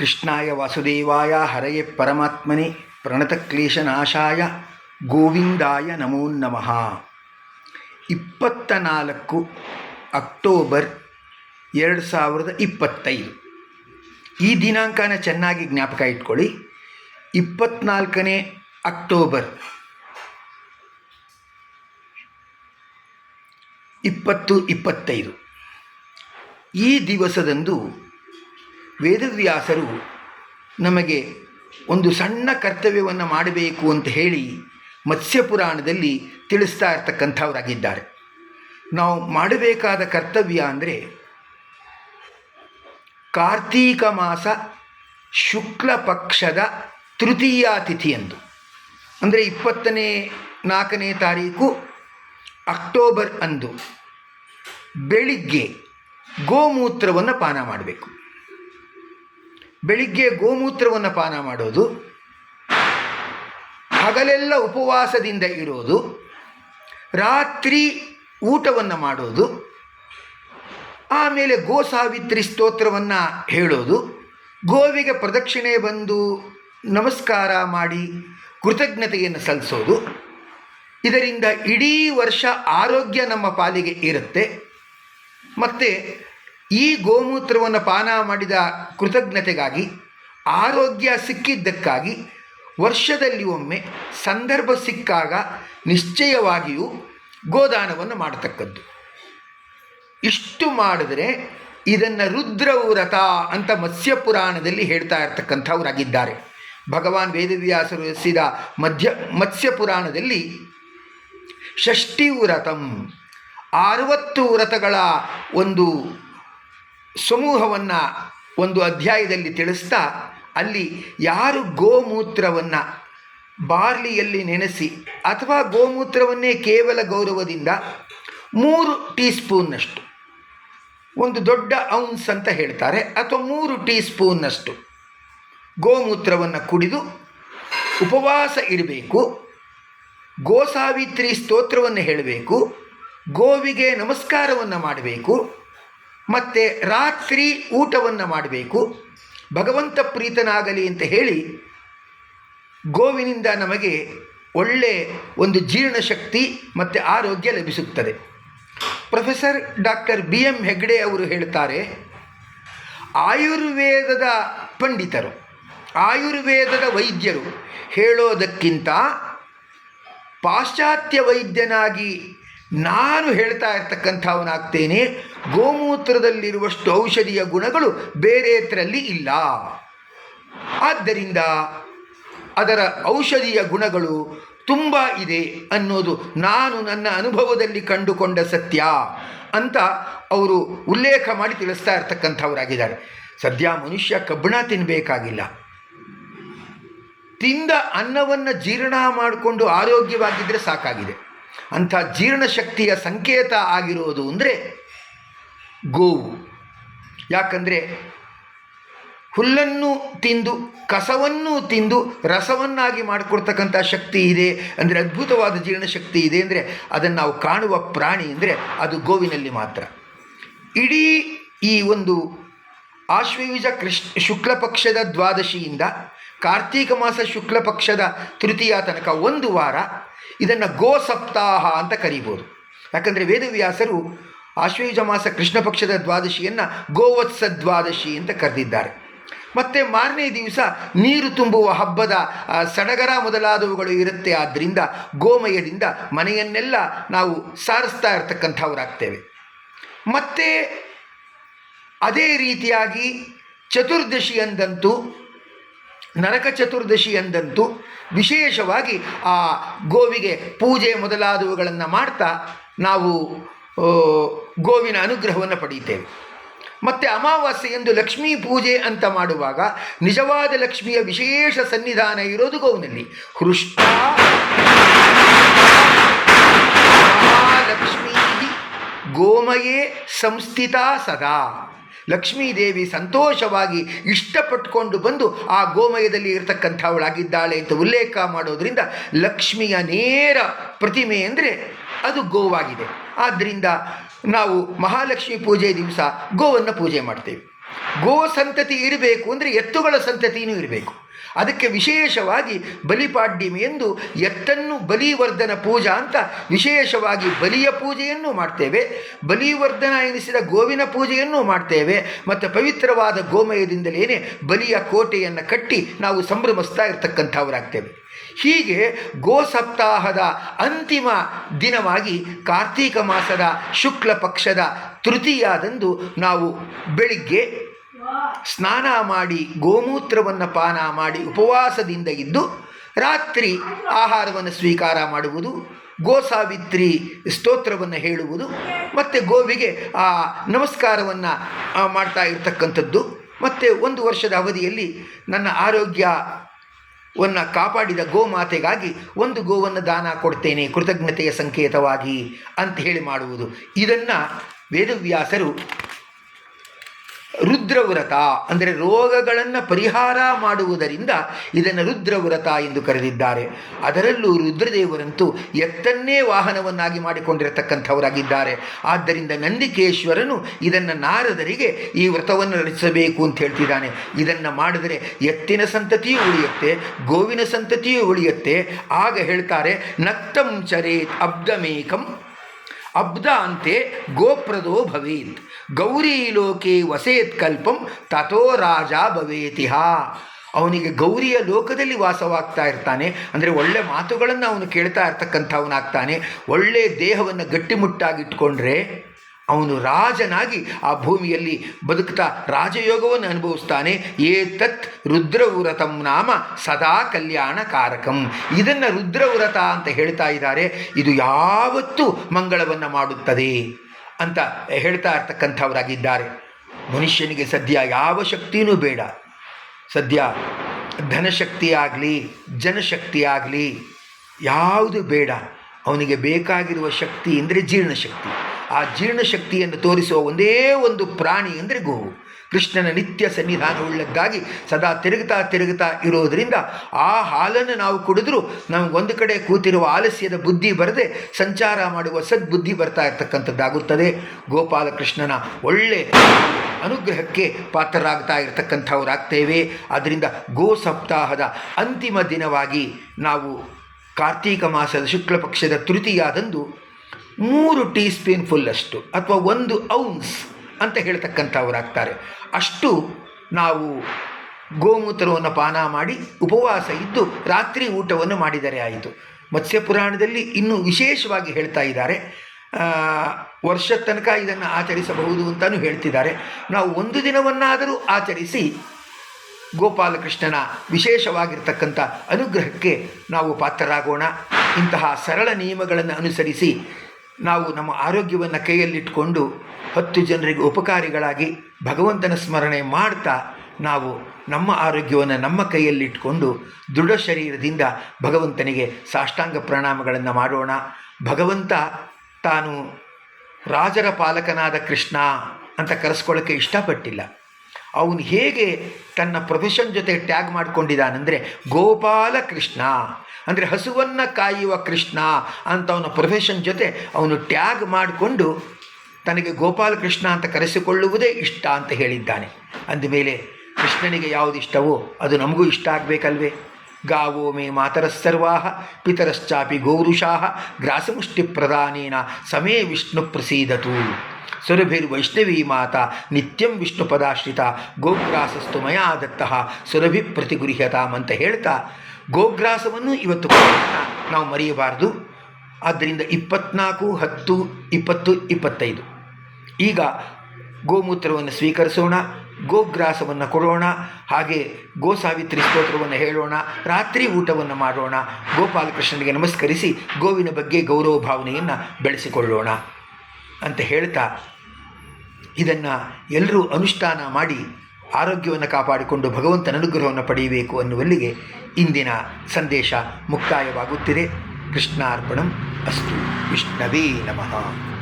ಕೃಷ್ಣಾಯ ವಾಸುದೇವಾಯ ಹರಯೇ ಪರಮಾತ್ಮನೆ ಪ್ರಣತಕ್ಲೇಶನಾಶಾಯ ಗೋವಿಂದಾಯ ನಮೋ ನಮಃ. ಇಪ್ಪತ್ತ ನಾಲ್ಕು ಅಕ್ಟೋಬರ್ ಎರಡು ಸಾವಿರದ ಇಪ್ಪತ್ತೈದು. ಈ ದಿನಾಂಕನ ಚೆನ್ನಾಗಿ ಜ್ಞಾಪಕ ಇಟ್ಕೊಳ್ಳಿ. ಇಪ್ಪತ್ನಾಲ್ಕನೇ ಅಕ್ಟೋಬರ್. ಇಪ್ಪತ್ತು ಇಪ್ಪತ್ತೈದು. ಈ ದಿವಸದಂದು ವೇದವ್ಯಾಸರು ನಮಗೆ ಒಂದು ಸಣ್ಣ ಕರ್ತವ್ಯವನ್ನು ಮಾಡಬೇಕು ಅಂತ ಹೇಳಿ ಮತ್ಸ್ಯಪುರಾಣದಲ್ಲಿ ತಿಳಿಸ್ತಾ ಇರ್ತಕ್ಕಂಥವರಾಗಿದ್ದಾರೆ. ನಾವು ಮಾಡಬೇಕಾದ ಕರ್ತವ್ಯ ಅಂದರೆ ಕಾರ್ತೀಕ ಮಾಸ ಶುಕ್ಲ ಪಕ್ಷದ ತೃತೀಯ ತಿಥಿಯಂದು ಅಂದರೆ ಇಪ್ಪತ್ತನೇ ನಾಲ್ಕನೇ ತಾರೀಕು ಅಕ್ಟೋಬರ್ ಅಂದು ಬೆಳಿಗ್ಗೆ ಗೋಮೂತ್ರವನ್ನು ಪಾನ ಮಾಡಬೇಕು. ಬೆಳಿಗ್ಗೆ ಗೋಮೂತ್ರವನ್ನು ಪಾನ ಮಾಡೋದು, ಹಗಲೆಲ್ಲ ಉಪವಾಸದಿಂದ ಇರೋದು, ರಾತ್ರಿ ಊಟವನ್ನು ಮಾಡೋದು, ಆಮೇಲೆ ಗೋ ಸಾವಿತ್ರಿ ಸ್ತೋತ್ರವನ್ನು ಹೇಳೋದು, ಗೋವಿಗೆ ಪ್ರದಕ್ಷಿಣೆ ಬಂದು ನಮಸ್ಕಾರ ಮಾಡಿ ಕೃತಜ್ಞತೆಯನ್ನು ಸಲ್ಲಿಸೋದು. ಇದರಿಂದ ಇಡೀ ವರ್ಷ ಆರೋಗ್ಯ ನಮ್ಮ ಪಾಲಿಗೆ ಇರುತ್ತೆ. ಮತ್ತು ಈ ಗೋಮೂತ್ರವನ್ನು ಪಾನ ಮಾಡಿದ ಕೃತಜ್ಞತೆಗಾಗಿ, ಆರೋಗ್ಯ ಸಿಕ್ಕಿದ್ದಕ್ಕಾಗಿ ವರ್ಷದಲ್ಲಿ ಒಮ್ಮೆ ಸಂದರ್ಭ ಸಿಕ್ಕಾಗ ನಿಶ್ಚಯವಾಗಿಯೂ ಗೋದಾನವನ್ನು ಮಾಡತಕ್ಕದ್ದು. ಇಷ್ಟು ಮಾಡಿದರೆ ಇದನ್ನು ರುದ್ರ ವ್ರತ ಅಂತ ಮತ್ಸ್ಯಪುರಾಣದಲ್ಲಿ ಹೇಳ್ತಾ ಇರ್ತಕ್ಕಂಥವರಾಗಿದ್ದಾರೆ. ಭಗವಾನ್ ವೇದವ್ಯಾಸರು ಎಸಿದ ಮಧ್ಯ, ಮತ್ಸ್ಯಪುರಾಣದಲ್ಲಿ ಷಷ್ಠಿ ವ್ರತಂ, ಅರವತ್ತು ವ್ರತಗಳ ಒಂದು ಸಮೂಹವನ್ನು ಒಂದು ಅಧ್ಯಾಯದಲ್ಲಿ ತಿಳಿಸ್ತಾ ಅಲ್ಲಿ ಯಾರು ಗೋಮೂತ್ರವನ್ನು ಬಾರ್ಲಿಯಲ್ಲಿ ನೆನೆಸಿ ಅಥವಾ ಗೋಮೂತ್ರವನ್ನೇ ಕೇವಲ ಗೌರವದಿಂದ ಮೂರು ಟೀ ಸ್ಪೂನ್ನಷ್ಟು ಒಂದು ದೊಡ್ಡ ಔನ್ಸ್ ಅಂತ ಹೇಳ್ತಾರೆ, ಅಥವಾ ಮೂರು ಟೀ ಸ್ಪೂನ್ನಷ್ಟು ಗೋಮೂತ್ರವನ್ನು ಕುಡಿದು ಉಪವಾಸ ಇಡಬೇಕು, ಗೋಸಾವಿತ್ರಿ ಸ್ತೋತ್ರವನ್ನು ಹೇಳಬೇಕು, ಗೋವಿಗೆ ನಮಸ್ಕಾರವನ್ನು ಮಾಡಬೇಕು ಮತ್ತು ರಾತ್ರಿ ಊಟವನ್ನು ಮಾಡಬೇಕು. ಭಗವಂತ ಪ್ರೀತನಾಗಲಿ ಅಂತ ಹೇಳಿ ಗೋವಿನಿಂದ ನಮಗೆ ಒಳ್ಳೆ ಒಂದು ಜೀರ್ಣಶಕ್ತಿ ಮತ್ತು ಆರೋಗ್ಯ ಲಭಿಸುತ್ತದೆ. Professor doctor B M Hegde ಅವರು ಹೇಳ್ತಾರೆ, ಆಯುರ್ವೇದದ ಪಂಡಿತರು, ಆಯುರ್ವೇದದ ವೈದ್ಯರು ಹೇಳೋದಕ್ಕಿಂತ ಪಾಶ್ಚಾತ್ಯ ವೈದ್ಯನಾಗಿ ನಾನು ಹೇಳ್ತಾ ಇರ್ತಕ್ಕಂಥವನಾಗ್ತೇನೆ. ಗೋಮೂತ್ರದಲ್ಲಿರುವಷ್ಟು ಔಷಧಿಯ ಗುಣಗಳು ಬೇರೆಯದ್ರಲ್ಲಿ ಇಲ್ಲ. ಆದ್ದರಿಂದ ಅದರ ಔಷಧಿಯ ಗುಣಗಳು ತುಂಬ ಇದೆ ಅನ್ನೋದು ನಾನು ನನ್ನ ಅನುಭವದಲ್ಲಿ ಕಂಡುಕೊಂಡ ಸತ್ಯ ಅಂತ ಅವರು ಉಲ್ಲೇಖ ಮಾಡಿ ತಿಳಿಸ್ತಾ ಇರ್ತಕ್ಕಂಥವರಾಗಿದ್ದಾರೆ. ಸದ್ಯ ಮನುಷ್ಯ ಕಬ್ಬಣ ತಿನ್ನಬೇಕಾಗಿಲ್ಲ ತಿಂದ ಅನ್ನವನ್ನು ಜೀರ್ಣ ಮಾಡಿಕೊಂಡು ಆರೋಗ್ಯವಾಗಿದ್ದರೆ ಸಾಕಾಗಿದೆ. ಅಂಥ ಜೀರ್ಣಶಕ್ತಿಯ ಸಂಕೇತ ಆಗಿರುವುದು ಅಂದರೆ ಗೋವು. ಯಾಕಂದರೆ ಹುಲ್ಲನ್ನು ತಿಂದು, ಕಸವನ್ನು ತಿಂದು, ರಸವನ್ನಾಗಿ ಮಾಡಿಕೊಡ್ತಕ್ಕಂಥ ಶಕ್ತಿ ಇದೆ ಅಂದರೆ ಅದ್ಭುತವಾದ ಜೀರ್ಣಶಕ್ತಿ ಇದೆ ಅಂದರೆ ಅದನ್ನು ನಾವು ಕಾಣುವ ಪ್ರಾಣಿ ಅಂದರೆ ಅದು ಗೋವಿನಲ್ಲಿ ಮಾತ್ರ. ಇಡೀ ಈ ಒಂದು ಆಶ್ವಯುಜ ಕೃಷ್ ಶುಕ್ಲ ಪಕ್ಷದ ದ್ವಾದಶಿಯಿಂದ ಕಾರ್ತೀಕ ಮಾಸ ಶುಕ್ಲ ಪಕ್ಷದ ತೃತೀಯ ತನಕ ಒಂದು ವಾರ ಇದನ್ನು ಗೋ ಸಪ್ತಾಹ ಅಂತ ಕರೀಬೋದು. ಯಾಕಂದರೆ ವೇದವ್ಯಾಸರು ಆಶ್ವಯುಜ ಮಾಸ ಕೃಷ್ಣ ಪಕ್ಷದ ದ್ವಾದಶಿಯನ್ನು ಗೋವತ್ಸ ದ್ವಾದಶಿ ಅಂತ ಕರೆದಿದ್ದಾರೆ. ಮತ್ತು ಮಾರನೇ ದಿವಸ ನೀರು ತುಂಬುವ ಹಬ್ಬದ ಸಡಗರ ಮೊದಲಾದವುಗಳು ಇರುತ್ತೆ. ಆದ್ದರಿಂದ ಗೋಮಯದಿಂದ ಮನೆಯನ್ನೆಲ್ಲ ನಾವು ಸಾರಿಸ್ತಾ ಇರ್ತಕ್ಕಂಥವರಾಗ್ತೇವೆ. ಮತ್ತು ಅದೇ ರೀತಿಯಾಗಿ ಚತುರ್ದಶಿಯಂದಂತೂ ನರಕ ಚತುರ್ದಶಿ ಎಂದಂತೂ ವಿಶೇಷವಾಗಿ ಆ ಗೋವಿಗೆ ಪೂಜೆ ಮೊದಲಾದವುಗಳನ್ನು ಮಾಡ್ತಾ ನಾವು ಗೋವಿನ ಅನುಗ್ರಹವನ್ನು ಪಡೆಯುತ್ತೇವೆ ಮತ್ತು ಅಮಾವಾಸ್ಯೆ ಎಂದು ಲಕ್ಷ್ಮೀ ಪೂಜೆ ಅಂತ ಮಾಡುವಾಗ ನಿಜವಾದ ಲಕ್ಷ್ಮಿಯ ವಿಶೇಷ ಸನ್ನಿಧಾನ ಇರೋದು ಗೋವಿನಲ್ಲಿ. ಹೃಷ್ಟ ಮಹಾಲಕ್ಷ್ಮೀ ಗೋಮಯೇ ಸಂಸ್ಥಿತ ಸದಾ. ಲಕ್ಷ್ಮೀದೇವಿ ಸಂತೋಷವಾಗಿ ಇಷ್ಟಪಟ್ಟುಕೊಂಡು ಬಂದು ಆ ಗೋಮಯದಲ್ಲಿ ಇರತಕ್ಕಂಥವಳಾಗಿದ್ದಾಳೆ ಅಂತ ಉಲ್ಲೇಖ ಮಾಡೋದರಿಂದ ಲಕ್ಷ್ಮಿಯ ನೇರ ಪ್ರತಿಮೆ ಅಂದರೆ ಅದು ಗೋವಾಗಿದೆ. ಆದ್ದರಿಂದ ನಾವು ಮಹಾಲಕ್ಷ್ಮಿ ಪೂಜೆ ದಿವಸ ಗೋವನ್ನು ಪೂಜೆ ಮಾಡ್ತೇವೆ. ಗೋ ಸಂತತಿ ಇರಬೇಕು ಅಂದರೆ ಎತ್ತುಗಳ ಸಂತತಿಯೂ ಇರಬೇಕು. ಅದಕ್ಕೆ ವಿಶೇಷವಾಗಿ ಬಲಿಪಾಡ್ಯಮಿ ಎಂದು ಎತ್ತನ್ನು ಬಲಿವರ್ಧನ ಪೂಜಾ ಅಂತ ವಿಶೇಷವಾಗಿ ಬಲಿಯ ಪೂಜೆಯನ್ನು ಮಾಡ್ತೇವೆ. ಬಲಿವರ್ಧನ ಎನಿಸಿದ ಗೋವಿನ ಪೂಜೆಯನ್ನು ಮಾಡ್ತೇವೆ. ಮತ್ತು ಪವಿತ್ರವಾದ ಗೋಮಯದಿಂದಲೇ ಬಲಿಯ ಕೋಟೆಯನ್ನು ಕಟ್ಟಿ ನಾವು ಸಂಭ್ರಮಿಸ್ತಾ ಇರತಕ್ಕಂಥವರಾಗ್ತೇವೆ. ಹೀಗೆ ಗೋ ಸಪ್ತಾಹದ ಅಂತಿಮ ದಿನವಾಗಿ ಕಾರ್ತೀಕ ಮಾಸದ ಶುಕ್ಲ ಪಕ್ಷದ ತೃತೀಯಾದಂದು ನಾವು ಬೆಳಿಗ್ಗೆ ಸ್ನಾನ ಮಾಡಿ, ಗೋಮೂತ್ರವನ್ನು ಪಾನ ಮಾಡಿ, ಉಪವಾಸದಿಂದ ಇದ್ದು ರಾತ್ರಿ ಆಹಾರವನ್ನು ಸ್ವೀಕಾರ ಮಾಡುವುದು, ಗೋಸಾವಿತ್ರಿ ಸ್ತೋತ್ರವನ್ನು ಹೇಳುವುದು, ಮತ್ತು ಗೋವಿಗೆ ಆ ನಮಸ್ಕಾರವನ್ನು ಮಾಡ್ತಾ ಇರತಕ್ಕಂಥದ್ದು. ಮತ್ತು ಒಂದು ವರ್ಷದ ಅವಧಿಯಲ್ಲಿ ನನ್ನ ಆರೋಗ್ಯವನ್ನು ಕಾಪಾಡಿದ ಗೋಮಾತೆಗಾಗಿ ಒಂದು ಗೋವನ್ನು ದಾನ ಕೊಡ್ತೇನೆ, ಕೃತಜ್ಞತೆಯ ಸಂಕೇತವಾಗಿ ಅಂತ ಹೇಳಿ ಮಾಡುವುದು. ಇದನ್ನು ವೇದವ್ಯಾಸರು ರುದ್ರವ್ರತ ಅಂದರೆ ರೋಗಗಳನ್ನು ಪರಿಹಾರ ಮಾಡುವುದರಿಂದ ಇದನ್ನು ರುದ್ರವ್ರತ ಎಂದು ಕರೆದಿದ್ದಾರೆ. ಅದರಲ್ಲೂ ರುದ್ರದೇವರಂತೂ ಎತ್ತನ್ನೇ ವಾಹನವನ್ನಾಗಿ ಮಾಡಿಕೊಂಡಿರತಕ್ಕಂಥವರಾಗಿದ್ದಾರೆ. ಆದ್ದರಿಂದ ನಂದಿಕೇಶ್ವರನು ಇದನ್ನು ನಾರದರಿಗೆ ಈ ವ್ರತವನ್ನು ರಚಿಸಬೇಕು ಅಂತ ಹೇಳ್ತಿದ್ದಾನೆ. ಇದನ್ನು ಮಾಡಿದರೆ ಎತ್ತಿನ ಸಂತತಿಯೂ ಉಳಿಯುತ್ತೆ, ಗೋವಿನ ಸಂತತಿಯೂ ಉಳಿಯುತ್ತೆ. ಆಗ ಹೇಳ್ತಾರೆ ನಕ್ತಂ ಚರೇತ್ ಅಬ್ದಮೇಕಂ ಅಬ್ದ ಅಂತೆ ಗೋಪ್ರದೋ ಭವೇತ್. ಗೌರಿ ಲೋಕೆ ವಸೇತ್ ಕಲ್ಪಂ ತಥೋ ರಾಜ ಭವೇತಿಹ ಅವನಿಗೆ ಗೌರಿಯ ಲೋಕದಲ್ಲಿ ವಾಸವಾಗ್ತಾ ಇರ್ತಾನೆ. ಅಂದರೆ ಒಳ್ಳೆ ಮಾತುಗಳನ್ನು ಅವನು ಕೇಳ್ತಾ ಇರ್ತಕ್ಕಂಥವನಾಗ್ತಾನೆ. ಒಳ್ಳೆಯ ದೇಹವನ್ನು ಗಟ್ಟಿಮುಟ್ಟಾಗಿಟ್ಕೊಂಡ್ರೆ ಅವನು ರಾಜನಾಗಿ ಆ ಭೂಮಿಯಲ್ಲಿ ಬದುಕ್ತಾ ರಾಜಯೋಗವನ್ನು ಅನುಭವಿಸ್ತಾನೆ. ಏತತ್ ರುದ್ರವ್ರತಂ ನಾಮ ಸದಾ ಕಲ್ಯಾಣಕಾರಕಂ. ಇದನ್ನು ರುದ್ರವ್ರತ ಅಂತ ಹೇಳ್ತಾ ಇದ್ದಾರೆ. ಇದು ಯಾವತ್ತೂ ಮಂಗಳವನ್ನು ಮಾಡುತ್ತದೆ ಅಂತ ಹೇಳ್ತಾ ಇರ್ತಕ್ಕಂಥವರಾಗಿದ್ದಾರೆ. ಮನುಷ್ಯನಿಗೆ ಸದ್ಯ ಯಾವ ಶಕ್ತಿಯೂ ಬೇಡ. ಸದ್ಯ ಧನಶಕ್ತಿ ಆಗಲಿ, ಜನಶಕ್ತಿ ಆಗಲಿ, ಯಾವುದು ಬೇಡ. ಅವನಿಗೆ ಬೇಕಾಗಿರುವ ಶಕ್ತಿ ಅಂದರೆ ಜೀರ್ಣಶಕ್ತಿ. ಆ ಜೀರ್ಣಶಕ್ತಿಯನ್ನು ತೋರಿಸುವ ಒಂದೇ ಒಂದು ಪ್ರಾಣಿ ಅಂದರೆ ಗೋವು ಕೃಷ್ಣನ ನಿತ್ಯ ಸನ್ನಿಧಾನವುಳ್ಳದ್ದಾಗಿ ಸದಾ ತಿರುಗುತ್ತಾ ತಿರುಗುತ್ತಾ ಇರೋದರಿಂದ ಆ ಹಾಲನ್ನು ನಾವು ಕುಡಿದ್ರೂ ನಮಗೊಂದು ಕಡೆ ಕೂತಿರುವ ಆಲಸ್ಯದ ಬುದ್ಧಿ ಬರದೆ ಸಂಚಾರ ಮಾಡುವ ಸದ್ಬುದ್ಧಿ ಬರ್ತಾ ಇರ್ತಕ್ಕಂಥದ್ದಾಗುತ್ತದೆ. ಗೋಪಾಲಕೃಷ್ಣನ ಒಳ್ಳೆ ಅನುಗ್ರಹಕ್ಕೆ ಪಾತ್ರರಾಗ್ತಾ ಇರತಕ್ಕಂಥವರಾಗ್ತೇವೆ. ಆದ್ದರಿಂದ ಗೋ ಸಪ್ತಾಹದ ಅಂತಿಮ ದಿನವಾಗಿ ನಾವು ಕಾರ್ತೀಕ ಮಾಸದ ಶುಕ್ಲ ಪಕ್ಷದ ತೃತೀಯಾದಂದು ಮೂರು ಟೀ ಸ್ಪೂನ್ ಫುಲ್ಲಷ್ಟು ಅಥವಾ ಒಂದು ಔನ್ಸ್ ಅಂತ ಹೇಳ್ತಕ್ಕಂಥವರಾಗ್ತಾರೆ. ಅಷ್ಟು ನಾವು ಗೋಮೂತ್ರವನ್ನು ಪಾನ ಮಾಡಿ ಉಪವಾಸ ಇದ್ದು ರಾತ್ರಿ ಊಟವನ್ನು ಮಾಡಿದರೆ ಆಯಿತು. ಮತ್ಸ್ಯ ಪುರಾಣದಲ್ಲಿ ಇನ್ನೂ ವಿಶೇಷವಾಗಿ ಹೇಳ್ತಾ ಇದ್ದಾರೆ. ವರ್ಷ ತನಕ ಇದನ್ನು ಆಚರಿಸಬಹುದು ಅಂತಲೂ ಹೇಳ್ತಿದ್ದಾರೆ. ನಾವು ಒಂದು ದಿನವನ್ನಾದರೂ ಆಚರಿಸಿ ಗೋಪಾಲಕೃಷ್ಣನ ವಿಶೇಷವಾಗಿರ್ತಕ್ಕಂಥ ಅನುಗ್ರಹಕ್ಕೆ ನಾವು ಪಾತ್ರರಾಗೋಣ. ಇಂತಹ ಸರಳ ನಿಯಮಗಳನ್ನು ಅನುಸರಿಸಿ ನಾವು ನಮ್ಮ ಆರೋಗ್ಯವನ್ನು ಕೈಯಲ್ಲಿಟ್ಟುಕೊಂಡು ಹತ್ತು ಜನರಿಗೆ ಉಪಕಾರಿಗಳಾಗಿ ಭಗವಂತನ ಸ್ಮರಣೆ ಮಾಡ್ತಾ ನಾವು ನಮ್ಮ ಆರೋಗ್ಯವನ್ನು ನಮ್ಮ ಕೈಯಲ್ಲಿಟ್ಟುಕೊಂಡು ದೃಢ ಶರೀರದಿಂದ ಭಗವಂತನಿಗೆ ಸಾಷ್ಟಾಂಗ ಪ್ರಣಾಮಗಳನ್ನು ಮಾಡೋಣ. ಭಗವಂತ ತಾನು ರಾಜರ ಪಾಲಕನಾದ ಕೃಷ್ಣ ಅಂತ ಕರೆಸ್ಕೊಳ್ಳೋಕ್ಕೆ ಇಷ್ಟಪಟ್ಟಿಲ್ಲ. ಅವನು ಹೇಗೆ ತನ್ನ ಪ್ರೊಫೆಷನ್ ಜೊತೆ ಟ್ಯಾಗ್ ಮಾಡಿಕೊಂಡಿದ್ದಾನೆಂದರೆ ಗೋಪಾಲ ಕೃಷ್ಣ. ಅಂದರೆ ಹಸುವನ್ನು ಕಾಯುವ ಕೃಷ್ಣ ಅಂತ ಅವನ ಪ್ರೊಫೆಷನ್ ಜೊತೆ ಅವನು ಟ್ಯಾಗ್ ಮಾಡಿಕೊಂಡು ತನಗೆ ಗೋಪಾಲ ಕೃಷ್ಣ ಅಂತ ಕರೆಸಿಕೊಳ್ಳುವುದೇ ಇಷ್ಟ ಅಂತ ಹೇಳಿದ್ದಾನೆ. ಅಂದಮೇಲೆ ಕೃಷ್ಣನಿಗೆ ಯಾವುದು ಇಷ್ಟವೋ ಅದು ನಮಗೂ ಇಷ್ಟ ಆಗಬೇಕಲ್ವೇ? ಗಾವೋ ಮೇ ಮಾತರಸ್ಸರ್ವಾ ಪಿತರಶ್ಚಾಪಿ ಗೌರುಷಾ, ಗ್ರಾಸಮುಷ್ಟಿ ಪ್ರಧಾನೇನ ಸಮೇ ವಿಷ್ಣು ಪ್ರಸೀದತು. ವೈಷ್ಣವಿ ಮಾತಾ, ನಿತ್ಯಂ ವಿಷ್ಣು ಪದಾಶ್ರಿತ ಗೋಗ್ರಾಸಸ್ತು ಮಯಾ ದತ್ತ, ಸುರಭಿ ಪ್ರತಿಗುರಿಹತಾಮ್ ಅಂತ ಹೇಳ್ತಾ ಗೋಗ್ರಾಸವನ್ನು ಇವತ್ತು ನಾವು ಮರೆಯಬಾರದು. ಆದ್ದರಿಂದ ಇಪ್ಪತ್ನಾಲ್ಕು, ಹತ್ತು, ಇಪ್ಪತ್ತು, ಇಪ್ಪತ್ತೈದು. ಈಗ ಗೋಮೂತ್ರವನ್ನು ಸ್ವೀಕರಿಸೋಣ, ಗೋಗ್ರಾಸವನ್ನು ಕೊಡೋಣ, ಹಾಗೆ ಗೋ ಸಾವಿತ್ರಿ ಸ್ತೋತ್ರವನ್ನು ಹೇಳೋಣ, ರಾತ್ರಿ ಊಟವನ್ನು ಮಾಡೋಣ, ಗೋಪಾಲಕೃಷ್ಣನಿಗೆ ನಮಸ್ಕರಿಸಿ ಗೋವಿನ ಬಗ್ಗೆ ಗೌರವ ಭಾವನೆಯನ್ನು ಬೆಳೆಸಿಕೊಳ್ಳೋಣ ಅಂತ ಹೇಳ್ತಾ ಇದನ್ನು ಎಲ್ಲರೂ ಅನುಷ್ಠಾನ ಮಾಡಿ ಆರೋಗ್ಯವನ್ನು ಕಾಪಾಡಿಕೊಂಡು ಭಗವಂತನ ಅನುಗ್ರಹವನ್ನು ಪಡೆಯಬೇಕು ಅನ್ನುವಲ್ಲಿಗೆ ಇಂದಿನ ಸಂದೇಶ ಮುಕ್ತಾಯವಾಗುತ್ತಿದೆ. ಕೃಷ್ಣಾರ್ಪಣಂ ಅಸ್ತು. ವಿಷ್ಣವೇ ನಮಃ.